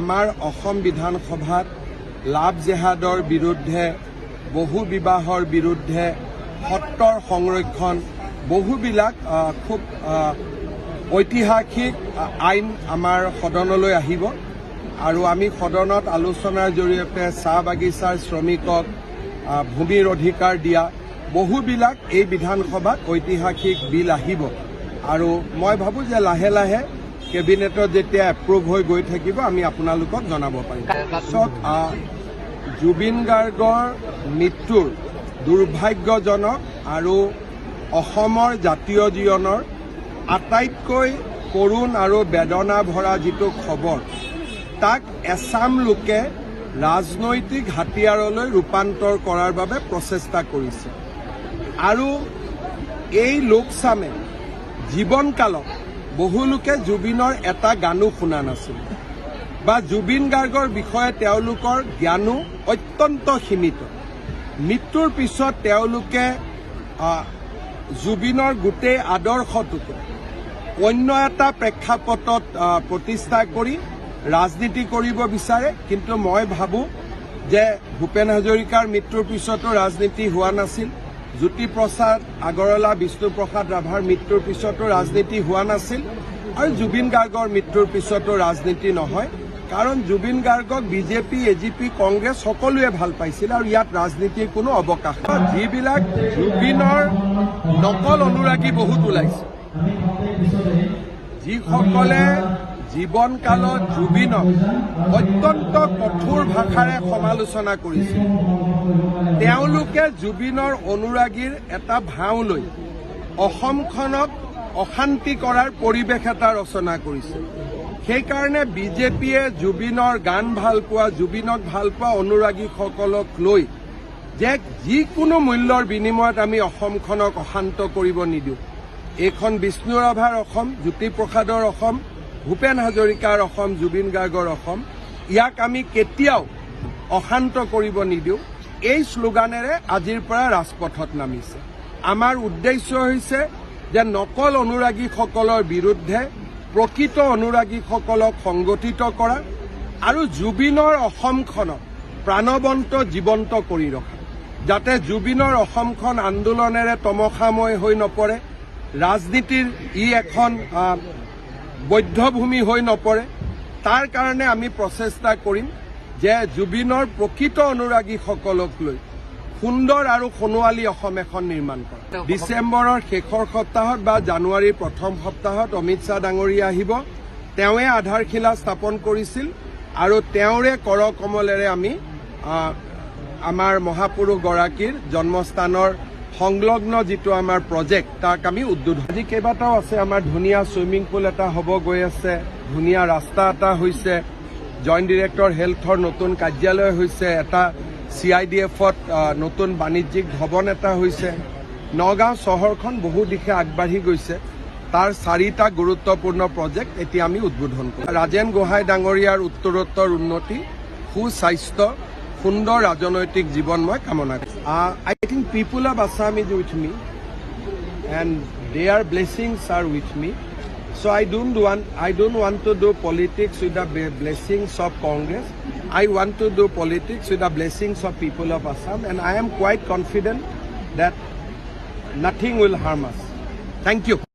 আমাৰ অসম বিধানসভাত লাভ জেহাদৰ বিৰুদ্ধে বহু বিবাহৰ বিৰুদ্ধে সত্ৰৰ সংৰক্ষণ বহুবিলাক খুব ঐতিহাসিক আইন আমাৰ সদনলৈ আহিব। আৰু আমি সদনত আলোচনাৰ জৰিয়তে চাহ বাগিচাৰ শ্ৰমিকক ভূমিৰ অধিকাৰ দিয়া বহুবিলাক এই বিধানসভাত ঐতিহাসিক বিল আহিব। আৰু মই ভাবোঁ যে লাহে লাহে কেবিনেটত যেতিয়া এপ্ৰুভ হৈ গৈ থাকিব আমি আপোনালোকক জনাব পাৰিম। তাৰপিছত জুবিন গাৰ্গৰ মৃত্যুৰ দুৰ্ভাগ্যজনক আৰু অসমৰ জাতীয় জীৱনৰ আটাইতকৈ কৰুণ আৰু বেদনা ভৰা যিটো খবৰ তাক এছাম লোকে ৰাজনৈতিক হাতিয়াৰলৈ ৰূপান্তৰ কৰাৰ বাবে প্ৰচেষ্টা কৰিছে। আৰু এই লোকচামে জীৱনকালত বহুলোকে জুবিনৰ এটা গানো শুনা নাছিল। বা জুবিন গাৰ্গৰ বিষয়ে তেওঁলোকৰ জ্ঞানো অত্যন্ত সীমিত। মৃত্যুৰ পিছত তেওঁলোকে জুবিনৰ গোটেই আদৰ্শটোকে অন্য এটা প্ৰেক্ষাপটত প্ৰতিষ্ঠা কৰি ৰাজনীতি কৰিব বিচাৰে। কিন্তু মই ভাবোঁ যে ভূপেন হাজৰিকাৰ মৃত্যুৰ পিছতো ৰাজনীতি হোৱা নাছিল। জ্যোতিপ্ৰসাদ আগৰৱালা বিষ্ণুপ্ৰসাদ ৰাভাৰ মৃত্যুৰ পিছতো ৰাজনীতি হোৱা নাছিল আৰু জুবিন গাৰ্গৰ মৃত্যুৰ পিছতো ৰাজনীতি নহয়। কাৰণ জুবিন গাৰ্গক BJP A G P Congress সকলোৱে ভাল পাইছিল আৰু ইয়াত ৰাজনীতিৰ কোনো অৱকাশ। যিবিলাক জুবিনৰ নকল অনুৰাগী বহুত ওলাইছে। যিসকলে জীৱনকালত জুবিনক অত্যন্ত কঠোৰ ভাষাৰে সমালোচনা কৰিছিল। তেওঁলোকে জুবিনৰ অনুৰাগীৰ এটা ভাও লৈ অসমখনক অশান্তি কৰাৰ পৰিৱেশ এটা ৰচনা কৰিছে। সেইকাৰণে বিজেপিয়ে জুবিনৰ গান ভাল পোৱা জুবিনক ভাল পোৱা অনুৰাগীসকলক লৈ যে যিকোনো মূল্যৰ বিনিময়ত আমি অসমখনক অশান্ত কৰিব নিদিওঁ। এইখন বিষ্ণু ৰাভাৰ অসম জ্যোতিপ্ৰসাদৰ অসম ভূপেন হাজৰিকাৰ অসম জুবিন গাৰ্গৰ অসম। ইয়াক আমি কেতিয়াও অশান্ত কৰিব নিদিওঁ। এই শ্লোগানেৰে আজিৰ পৰা ৰাজপথত নামিছে। আমাৰ উদ্দেশ্য হৈছে যে নকল অনুৰাগীসকলৰ বিৰুদ্ধে প্ৰকৃত অনুৰাগীসকলক সংগঠিত কৰা আৰু জুবিনৰ অসমখনক প্ৰাণৱন্ত জীৱন্ত কৰি ৰখা। যাতে জুবিনৰ অসমখন আন্দোলনেৰে তমসাময় হৈ নপৰে ৰাজনীতিৰ ই এখন বৈধভূমি হৈ নপৰে তাৰ কাৰণে আমি প্ৰচেষ্টা কৰিম। যে জুবিনৰ প্ৰকৃত অনুৰাগীসকলক লৈ সুন্দৰ আৰু সোণোৱালী অসম এখন নিৰ্মাণ কৰা। ডিচেম্বৰৰ শেষৰ সপ্তাহত বা জানুৱাৰীৰ প্ৰথম সপ্তাহত অমিত শ্বাহ ডাঙৰীয়া আহিব। তেওঁৱে আধাৰশিলা স্থাপন কৰিছিল আৰু তেওঁৰে কৰ কমলেৰে আমি আমাৰ মহাপুৰুষগৰাকীৰ জন্মস্থানৰ সংলগ্ন যিটো আমাৰ প্ৰজেক্ট তাক আমি উদ্বোধন আজি কেইবাটাও আছে আমাৰ ধুনীয়া চুইমিং পুল এটা হ'ব গৈ আছে ধুনীয়া ৰাস্তা এটা হৈছে জইণ্ট ডিৰেক্টৰ হেল্থৰ নতুন কাৰ্যালয় হৈছে এটা চি আই ডি এফত নতুন বাণিজ্যিক ভৱন এটা হৈছে। নগাঁও চহৰখন বহু দিশে আগবাঢ়ি গৈছে। তাৰ চাৰিটা গুৰুত্বপূৰ্ণ প্ৰজেক্ট এতিয়া আমি উদ্বোধন কৰিম ৰাজেন গোহাঁই ডাঙৰীয়াৰ উত্তৰোত্তৰ উন্নতি সুস্বাস্থ্য সুন্দৰ ৰাজনৈতিক জীৱন মই কামনা কৰিছোঁ। I think people of Assam is with me and their blessings are with me. So I don't want I don't want to do politics with the blessings of Congress. I want to do politics with the blessings of people of Assam, and I am quite confident that nothing will harm us. Thank you.